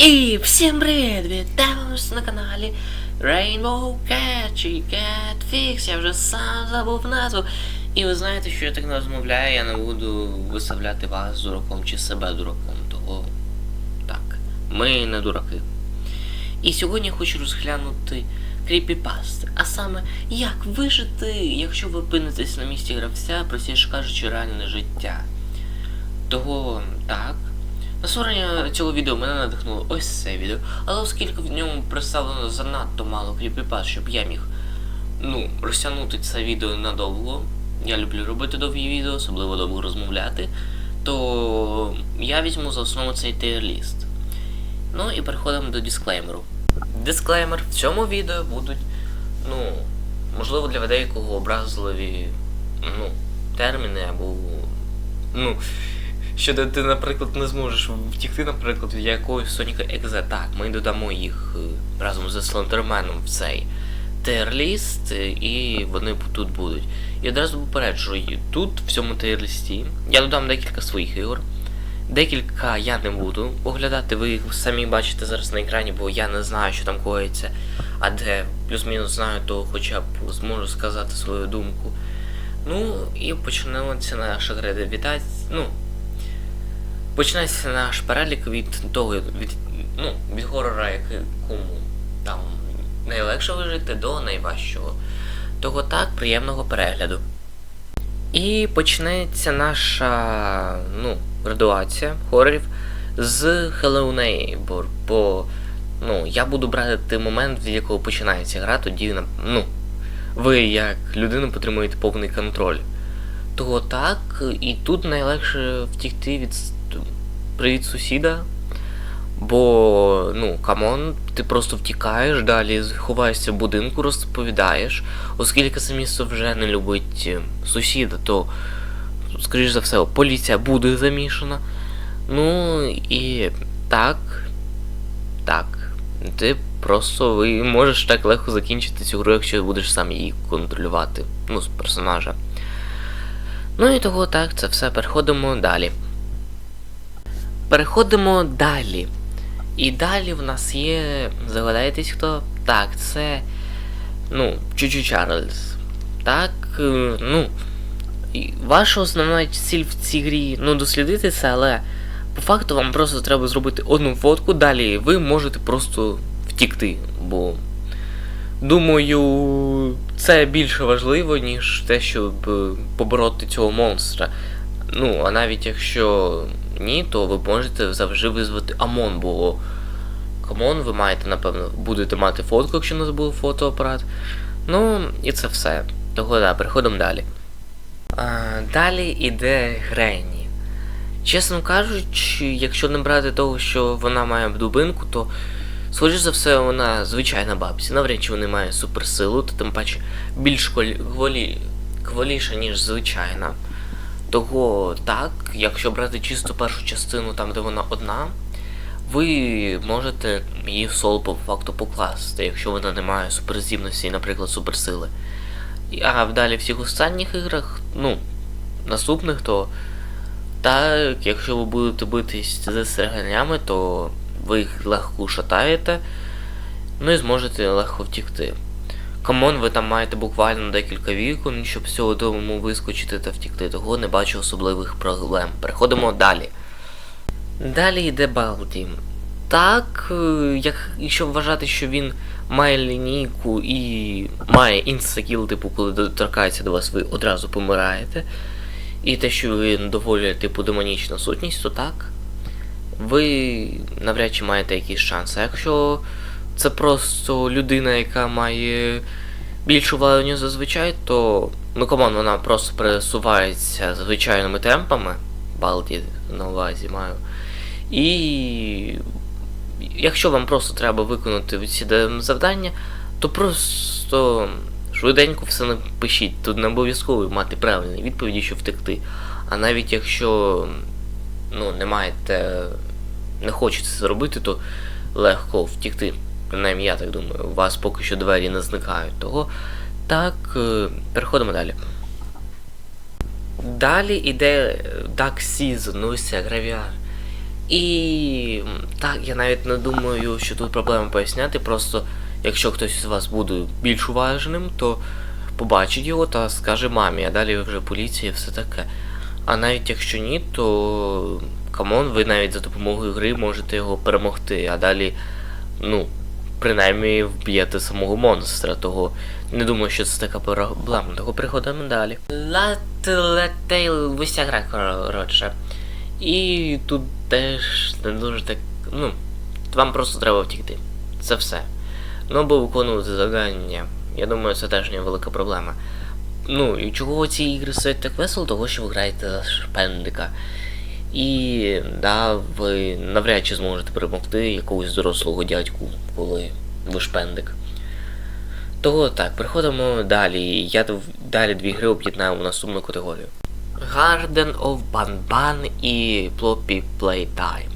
І всім привіт! Вітаю на каналі Rainbow Cat чи Catfix. Я вже сам забув назву. І ви знаєте, що я так не розмовляю, я не буду виставляти вас дураком чи себе дураком. Того так, ми не дураки. І сьогодні я хочу розглянути кріпіпасти, а саме як вижити, якщо ви опинитесь на місці гравця, простіше кажучи, реальне життя. Того так. На створення цього відео мене надихнуло ось це відео, але оскільки в ньому представлено занадто мало кріпіпас, щоб я міг ну, розтягнути це відео надовго. Я люблю робити довгі відео, особливо довго розмовляти, то я візьму за основу цей тир-ліст. Ну і переходимо до дисклеймеру. Дисклеймер в цьому відео будуть, ну, можливо, для деякого образливі ну, терміни або. ну що ти, наприклад, не зможеш втікти, наприклад, від якогось Соніка Екзе. Так, ми додамо їх е, разом з Слендерменом в цей тир-ліст, е, і вони тут будуть. І одразу попереджую, тут, в цьому тир-лісті, я додам декілька своїх ігор. Декілька я не буду оглядати, ви їх самі бачите зараз на екрані, бо я не знаю, що там коїться. А де плюс-мінус знаю, то хоча б зможу сказати свою думку. Ну, і це наша гравітація. Ну, Починається наш перелік від того, від, ну, від горора, якому там найлегше вижити, до найважчого. Того так, приємного перегляду. І почнеться наша ну, градуація хорорів з Hello Neighbor, бо ну, я буду брати той момент, від якого починається гра, тоді ну, ви як людина отримуєте повний контроль. Того так, і тут найлегше втікти від привіт сусіда. Бо, ну, камон, ти просто втікаєш, далі ховаєшся в будинку, розповідаєш. Оскільки це місто вже не любить е, сусіда, то, скоріш за все, поліція буде замішана. Ну і так. Так. Ти просто ви можеш так легко закінчити цю гру, якщо будеш сам її контролювати. Ну, з персонажа. Ну і того так, це все. Переходимо далі. Переходимо далі. І далі в нас є. Загадаєтесь хто? Так, це. Ну, Чучу Чарльз. Так, е, ну. Ваша основна ціль в цій грі ну, дослідити це, але по факту вам просто треба зробити одну фотку, далі ви можете просто втікти. Бо. Думаю, це більше важливо, ніж те, щоб е, побороти цього монстра. Ну, а навіть якщо ні, то ви можете завжди визвати АМОН, бо камон, ви маєте, напевно, будете мати фотку, якщо у нас був фотоапарат. Ну, і це все. Того да, переходимо далі. А, Далі іде Гренні. Чесно кажучи, якщо не брати того, що вона має дубинку, то, скоріш за все, вона звичайна бабця. Навряд чи вона має суперсилу, то тим паче більш квалі... кваліша, ніж звичайна. Того так, якщо брати чисто першу частину, там де вона одна, ви можете її в соло по факту покласти, якщо вона не має суперздібності, наприклад, суперсили. А в далі всіх останніх іграх, ну, наступних, то так, якщо ви будете битись з стриганнями, то ви їх легко шатаєте, ну і зможете легко втікти. Камон, ви там маєте буквально декілька вікон, щоб з цього дому вискочити та втікти, того не бачу особливих проблем. Переходимо далі. Далі йде Балді. Так, е, як, якщо вважати, що він має лінійку і має інстакіл, типу, коли доторкається до вас, ви одразу помираєте. І те, що він доволі типу демонічна сутність, то так. Ви навряд чи маєте якийсь шанс. А якщо це просто людина, яка має більшу владу, ніж зазвичай, то ну команд вона просто пересувається звичайними темпами. Балді на увазі маю. І якщо вам просто треба виконати ці завдання, то просто швиденько все напишіть. Тут не обов'язково мати правильні відповіді, щоб втекти. А навіть якщо ну, не маєте, не хочете це зробити, то легко втікти. Принаймні, я так думаю, у вас поки що двері не зникають. Того так, е, переходимо далі. Далі йде Dark Season, ну ось це гравіар. І так, я навіть не думаю, що тут проблема поясняти. Просто якщо хтось з вас буде більш уважним, то побачить його та скаже мамі, а далі вже поліція, все таке. А навіть якщо ні, то камон, ви навіть за допомогою гри можете його перемогти, а далі, ну, принаймні вб'єте самого монстра, того не думаю, що це така проблема. Того переходимо далі. Лателетейл вся гра, коротше. І тут теж не дуже так. Ну, вам просто треба втікти. Це все. Ну або виконувати завдання. Я думаю, це теж не велика проблема. Ну, і чого ці ігри стоять так весело, того що ви граєте шпендика. І да, ви навряд чи зможете перемогти якогось дорослого дядьку, коли ви шпендик. Того так, переходимо далі. Я далі дві гри об'єднаю в наступну категорію. Garden of Banban і Ploppy Playtime.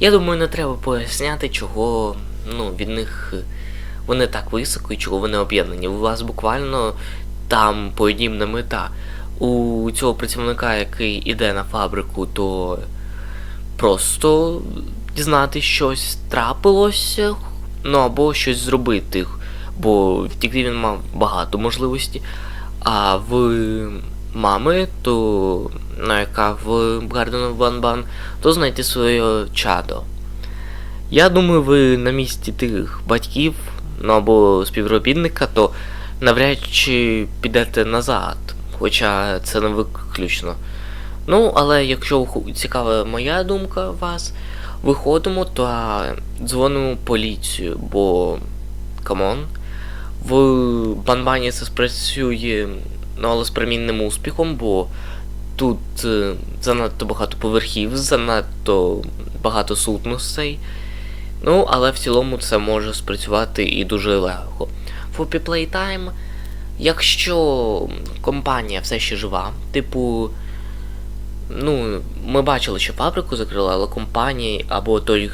Я думаю, не треба поясняти, чого ну, від них вони так високо і чого вони об'єднані. У вас буквально там подібна мета. У цього працівника, який іде на фабрику, то просто дізнати щось трапилося, ну або щось зробити. Бо втікти він мав багато можливостей. А в мами, то ну, яка в Garden of Banban, то знайти своє чадо. Я думаю, ви на місці тих батьків, ну або співробітника, то навряд чи підете назад. Хоча це не виключно. Ну, але якщо цікава моя думка вас, виходимо та дзвонимо поліцію, бо камон. В Банбані це спрацює, ну, але з примінним успіхом, бо тут е, занадто багато поверхів, занадто багато сутностей. Ну, але в цілому це може спрацювати і дуже легко. В Playtime, якщо компанія все ще жива, типу. Ну, ми бачили, що фабрику закрили, але компанії або той,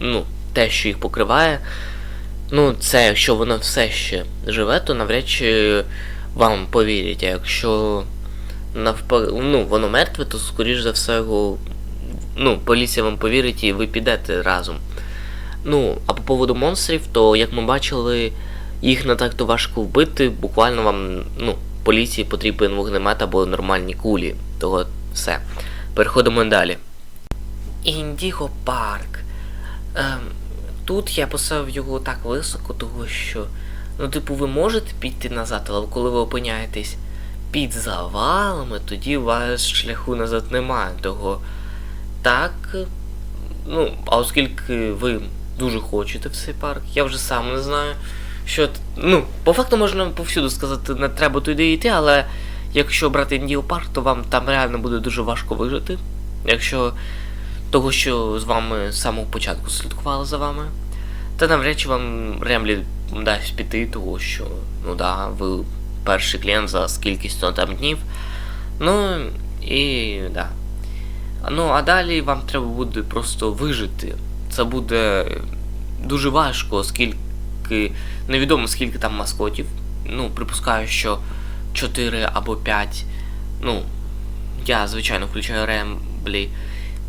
ну, те, що їх покриває, ну, це якщо воно все ще живе, то навряд чи вам повірять. А якщо навпаки, ну, воно мертве, то скоріш за все його. Ну, поліція вам повірить і ви підете разом. Ну, а по поводу монстрів, то як ми бачили, їх не так то важко вбити, буквально вам, ну, поліції потрібен вогнемет або нормальні кулі. Того все. Переходимо далі. Індіго парк. Ем, тут я поставив його так високо, того що. Ну, типу, ви можете піти назад, але коли ви опиняєтесь під завалами, тоді у вас шляху назад немає. Того так. Ну, а оскільки ви дуже хочете в цей парк, я вже сам не знаю. Що. Ну, по факту можна повсюду сказати, не треба туди йти, але якщо брати Індіо парк, то вам там реально буде дуже важко вижити. Якщо того, що з вами з самого початку слідкували за вами. Та навряд чи вам Ремлі дасть піти, того що, ну да, ви перший клієнт за скількись там днів. Ну і да. Ну, а далі вам треба буде просто вижити. Це буде дуже важко, оскільки невідомо скільки там маскотів. Ну, припускаю, що 4 або 5. Ну, я, звичайно, включаю Ремблі.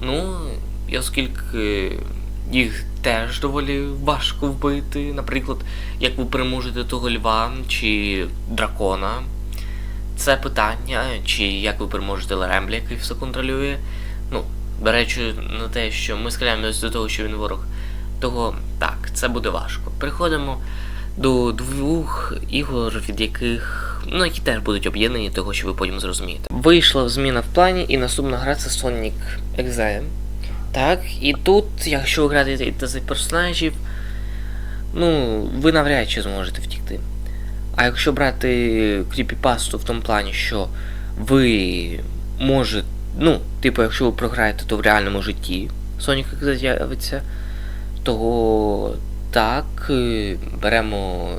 Ну, і оскільки їх теж доволі важко вбити, наприклад, як ви переможете того льва чи дракона. Це питання, чи як ви переможете Леремблі, який все контролює. Ну, до речі, на те, що ми схиляємося до того, що він ворог. Того це буде важко. Переходимо до двох ігор, від яких. Ну, які теж будуть об'єднані, того, що ви потім зрозумієте. Вийшла зміна в плані, і наступна гра це Sonic Exile. Так, і тут, якщо ви граєте за персонажів, ну, ви навряд чи зможете втікти. А якщо брати кріпіпасту в тому плані, що ви можете. Ну, типу, якщо ви програєте, то в реальному житті Sonic Exile з'явиться, того так, е, беремо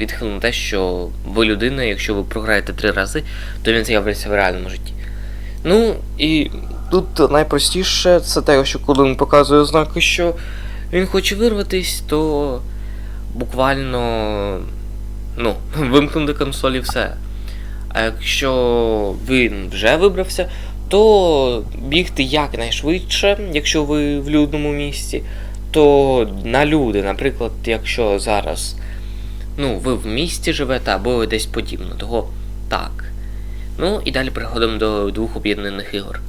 відхил те, що ви людина, якщо ви програєте три рази, то він з'явиться в реальному житті. Ну, і тут найпростіше це те, що коли він показує ознаки, що він хоче вирватись, то буквально ну, вимкнути консолі все. А якщо він вже вибрався, то бігти якнайшвидше, якщо ви в людному місці, то на люди, наприклад, якщо зараз ну, ви в місті живете або десь подібно, того так. Ну і далі переходимо до двох об'єднаних ігор.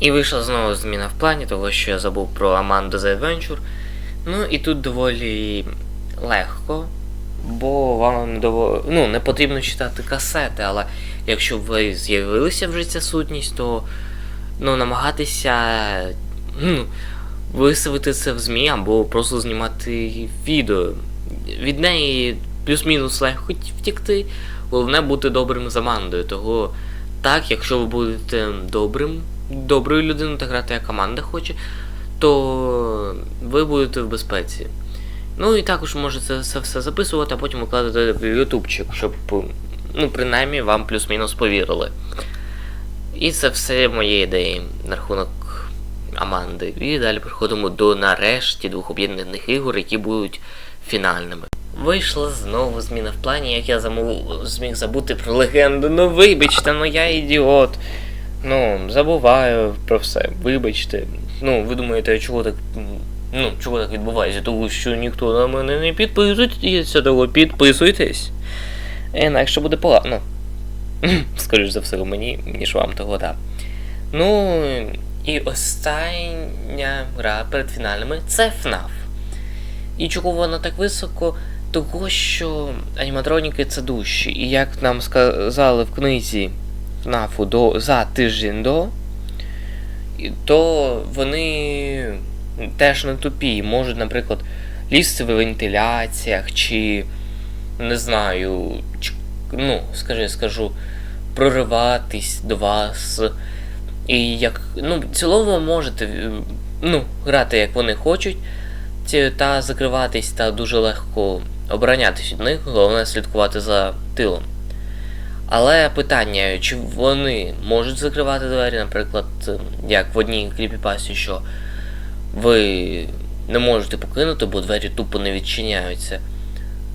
І вийшла знову зміна в плані, того що я забув про Amanda The Adventure. Ну і тут доволі легко, бо вам не дово... ну, не потрібно читати касети, але якщо ви з'явилися вже ця сутність, то ну, намагатися ну, виставити це в ЗМІ або просто знімати відео. Від неї плюс-мінус легко втікти, головне бути добрим з Амандою. Того так, якщо ви будете добрим, доброю людиною та грати як команда хоче, то ви будете в безпеці. Ну і також можете це все записувати, а потім викладати в ютубчик, щоб ну, принаймні вам плюс-мінус повірили. І це все мої ідеї на рахунок Аманди. І далі переходимо до нарешті двох об'єднаних ігор, які будуть фінальними. Вийшла знову зміна в плані, як я замов... зміг забути про легенду. Ну вибачте, ну я ідіот. Ну, забуваю про все, вибачте. Ну, ви думаєте, чого так. Ну, чого так відбувається? Тому що ніхто на мене не підписується, того підписуйтесь. Інакше буде погано. Скоріш за все, мені, ніж вам того, так. Ну, і остання гра перед фінальними це FNAF. І чого вона так високо? Того, що аніматроніки це душі. І як нам сказали в книзі FNAF до, за тиждень до, то вони теж не тупі. Можуть, наприклад, лізти в вентиляціях, чи не знаю, ну, скажи, скажу, прориватись до вас. І як. Ну, в цілому можете е, ну, грати як вони хочуть, та закриватись та дуже легко оборонятись від них, головне слідкувати за тилом. Але питання, чи вони можуть закривати двері, наприклад, е, як в одній кріпіпасі, що ви не можете покинути, бо двері тупо не відчиняються.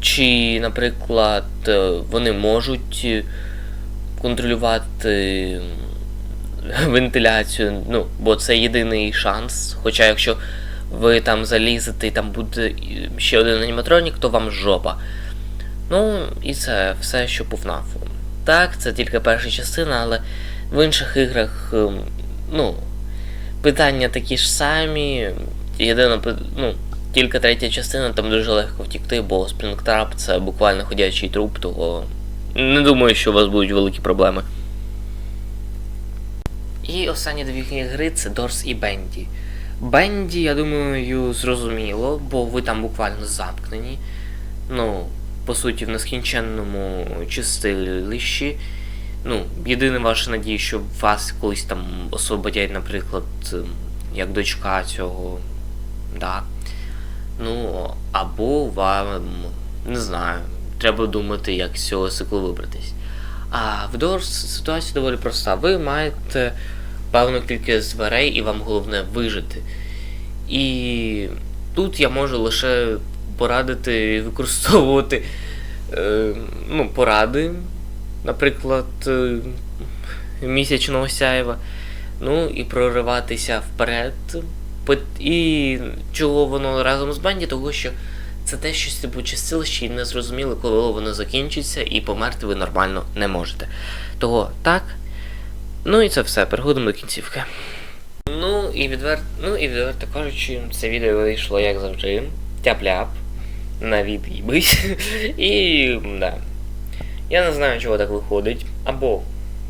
Чи, наприклад, е, вони можуть контролювати вентиляцію, ну, бо це єдиний шанс. Хоча якщо ви там залізете і там буде ще один аніматронік, то вам жопа. Ну, і це все, що по ФНАФу. Так, це тільки перша частина, але в інших іграх, ем, ну, питання такі ж самі. Єдине, ну, тільки третя частина, там дуже легко втікти, бо Springtrap це буквально ходячий труп, того не думаю, що у вас будуть великі проблеми. І останні дві гри це Дорс і Бенді. Бенді, я думаю, зрозуміло, бо ви там буквально замкнені. Ну, по суті, в нескінченному чистилищі. Ну, єдине ваша надія, що вас колись там освободять, наприклад, ем, як дочка цього. Да. Ну, або вам, не знаю, треба думати, як з цього циклу вибратись. А в Doors ситуація доволі проста. Ви маєте певну кількість дверей, і вам головне вижити. І тут я можу лише порадити використовувати е, ну, поради, наприклад, е, місячного сяєва. Ну і прориватися вперед. І чого воно разом з банді, того що це те щось типу чистилище і не зрозуміло, коли воно закінчиться, і померти ви нормально не можете. Того так. Ну і це все, переходимо до кінцівки. Ну і відверто, ну і відверто кажучи, це відео вийшло як завжди. Тяп-ляп. На від'їбись. І. да. Я не знаю, чого так виходить. Або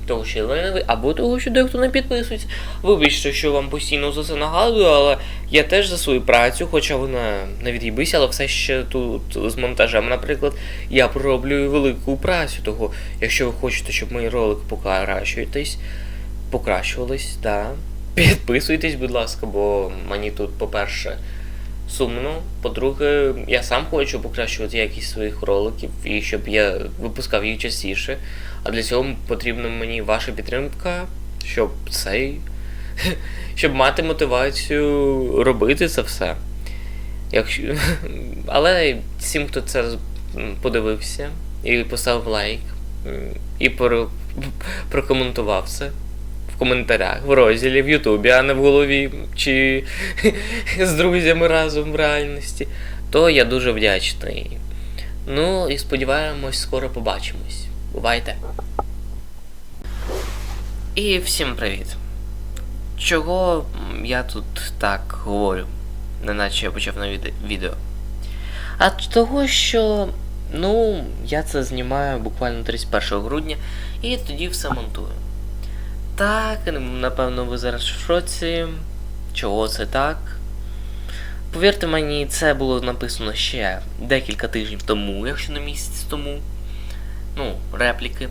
того, що я ленивий, або того, що дехто не підписується. Вибачте, що вам постійно за це нагадую, але я теж за свою працю, хоча вона не від'їбись, але все ще тут з монтажем, наприклад, я пророблюю велику працю. Того, якщо ви хочете, щоб мої ролики покращуєтесь, покращувались, да. Підписуйтесь, будь ласка, бо мені тут, по-перше, сумно. По-друге, я сам хочу покращувати якість своїх роликів і щоб я випускав їх частіше. А для цього потрібна мені ваша підтримка, щоб цей. щоб мати мотивацію робити це все. Якщо... Але всім, хто це подивився і поставив лайк, і про... прокоментував це в коментарях, в розділі, в Ютубі, а не в голові чи з друзями разом в реальності, то я дуже вдячний. Ну і сподіваємось, скоро побачимось. Бувайте! І всім привіт! Чого я тут так говорю, неначе я почав на відео? А того, що ну, я це знімаю буквально 31 грудня і тоді все монтую. Так, напевно, ви зараз в шоці. Чого це так? Повірте мені, це було написано ще декілька тижнів тому, якщо не місяць тому. Ну, репліки.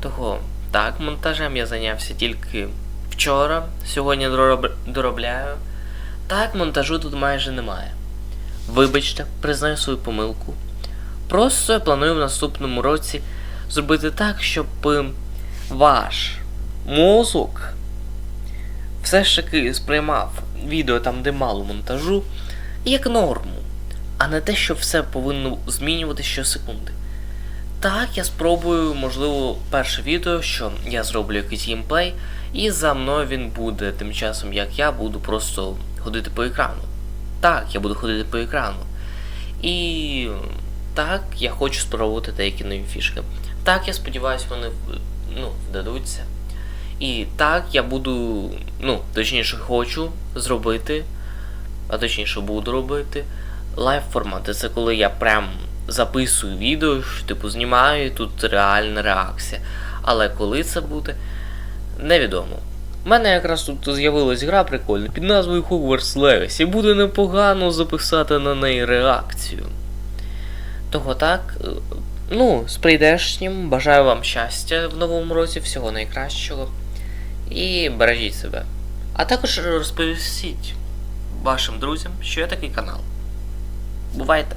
Того, так, монтажем я зайнявся тільки вчора, сьогодні дороб... доробляю. Так, монтажу тут майже немає. Вибачте, признаю свою помилку. Просто я планую в наступному році зробити так, щоб ваш мозок все ж таки сприймав відео там, де мало монтажу, як норму, а не те, що все повинно змінювати щосекунди. Так, я спробую, можливо, перше відео, що я зроблю якийсь геймплей, і за мною він буде тим часом, як я буду просто ходити по екрану. Так, я буду ходити по екрану. І так, я хочу спробувати деякі нові фішки. Так, я сподіваюся, вони ну, вдадуться. І так, я буду, ну, точніше, хочу зробити, а точніше буду робити лайв формати. Це коли я прям записую відео, типу, знімаю, і тут реальна реакція. Але коли це буде, невідомо. У мене якраз тут з'явилась гра прикольна під назвою Hogwarts Legacy. Буде непогано записати на неї реакцію. Того так. е, Ну, з прийдешнім, бажаю вам щастя в новому році, всього найкращого. І бережіть себе. А також розповісіть вашим друзям, що є такий канал. Бувайте!